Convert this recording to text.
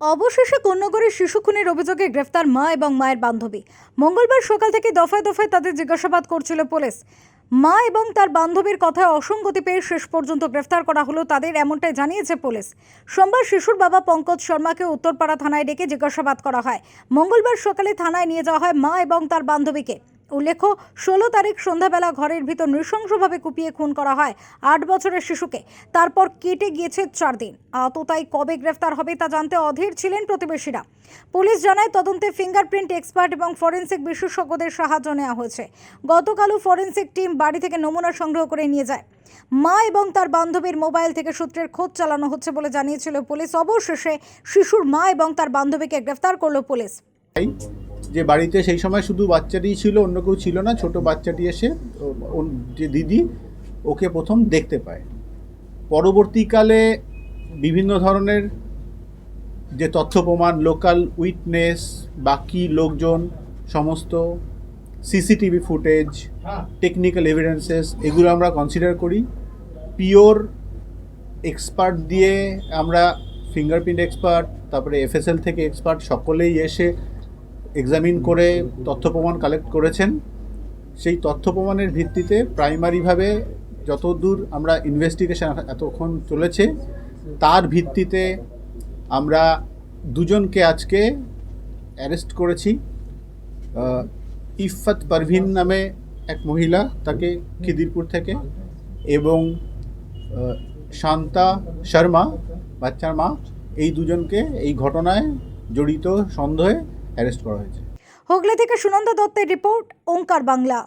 অবশেষে কন্যাগড়ের শিশু খুনের অভিযোগে গ্রেফতার মা এবং মায়ের বান্ধবী। মঙ্গলবার সকাল থেকে দফায় দফায় তাদের জিজ্ঞাসাবাদ করছিল পুলিশ। মা এবং তার বান্ধবীর কথায় অসঙ্গতি পেয়ে শেষ পর্যন্ত গ্রেফতার করা হলো তাদের এমনটাই জানিয়েছে পুলিশ। সোমবার শিশুর বাবা পঙ্কজ শর্মাকে উত্তরপাড়া থানায় ডেকে জিজ্ঞাসাবাদ করা হয়। মঙ্গলবার সকালে থানায় নিয়ে যাওয়া হয় মা এবং তার বান্ধবীকে। উল্লেখ্য, ষোলো তারিখ সন্ধ্যাবেলা ঘরের ভিতর নৃশংসভাবে কুপিয়ে খুন করা হয় আট বছরের শিশুকে। তারপর কেটে গিয়েছে চার দিন। আততাই কবে গ্রেফতার হবে তা জানতে অধীর ছিলেন প্রতিবেশীরা। পুলিশ জানায়, তদন্তে ফিঙ্গারপ্রিন্ট এক্সপার্ট এবং ফরেন্সিক বিশেষজ্ঞদের সাহায্য নেওয়া হয়েছে। গতকালও ফরেন্সিক টিম বাড়ি থেকে নমুনা সংগ্রহ করে নিয়ে যায়। মা এবং তার বান্ধবীর মোবাইল থেকে সূত্রের খোঁজ চালানো হচ্ছে বলে জানিয়েছিল পুলিশ। অবশেষে শিশুর মা এবং তার বান্ধবীকে গ্রেফতার করল পুলিশ। যে বাড়িতে সেই সময় শুধু বাচ্চাটি ছিল অন্য কেউ ছিল না ছোট বাচ্চাটি এসে যে দিদি ওকে প্রথম দেখতে পায়। পরবর্তীকালে বিভিন্ন ধরনের যে তথ্য প্রমাণ লোকাল উইটনেস বাকি লোকজন সমস্ত সিসিটিভি ফুটেজ টেকনিক্যাল এভিডেন্সেস এগুলো আমরা কনসিডার করি। পিওর এক্সপার্ট দিয়ে আমরা ফিঙ্গারপ্রিন্ট এক্সপার্ট তারপরে এফএসএল থেকে এক্সপার্ট সকলেই এসে এক্সামিন করে তথ্য প্রমাণ কালেক্ট করেছেন। সেই তথ্য প্রমাণের ভিত্তিতে প্রাইমারিভাবে যতদূর আমরা ইনভেস্টিগেশন এতক্ষণ চলেছে, তার ভিত্তিতে আমরা দুজনকে আজকে অ্যারেস্ট করেছি। ইফাত পারভিন নামে এক মহিলা তাকে খিদিরপুর থেকে এবং শান্তা শর্মা, বাচ্চার মা, এই দুজনকে এই ঘটনায় জড়িত সন্দেহে অ্যারেস্ট করা হয়েছে। হুগলি থেকে সুনন্দা দত্তের রিপোর্ট ওঙ্কার বাংলা।